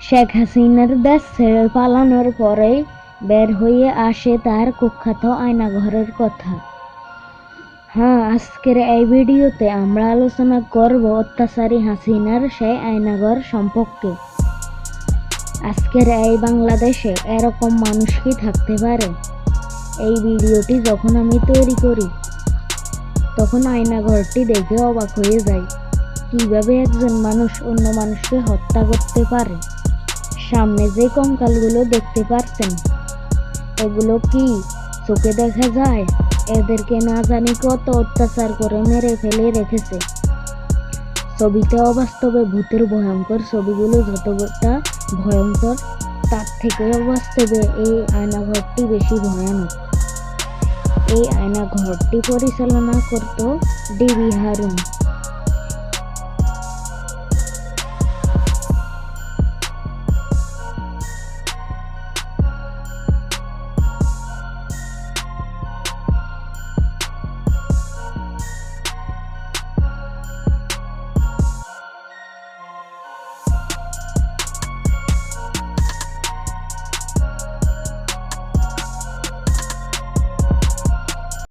শেখ হাসিনার দেশ ছেড়ে পালানোর পরে বের হয়ে আসে তার কুখ্যাত আয়নাঘরের কথা। হ্যাঁ আজকের এই ভিডিওতে আমরা আলোচনা করব অত্যাচারী হাসিনার সেই আয়নাঘর সম্পর্কে। আজকের এই বাংলাদেশে এরকম মানুষ কি থাকতে পারে? এই ভিডিওটি যখন আমি তৈরি করি, তখন আয়নাঘরটি দেখে অবাক হয়ে যাই। কীভাবে একজন মানুষ অন্য মানুষকে হত্যা করতে পারে? সামনে যে কঙ্কালগুলো দেখতে পারছেন এগুলো কি চোখে দেখা যায়? এদেরকে না জানি কত অত্যাচার করে মেরে ফেলে রেখেছে। ছবিতে অবাস্তবে ভূতের ভয়ঙ্কর ছবিগুলো যতটা ভয়ঙ্কর, তার থেকে অবাস্তবে এই আয়নাঘরটি বেশি ভয়ানক। এই আয়নাঘরটি পরিচালনা করত ডিবি হারুন।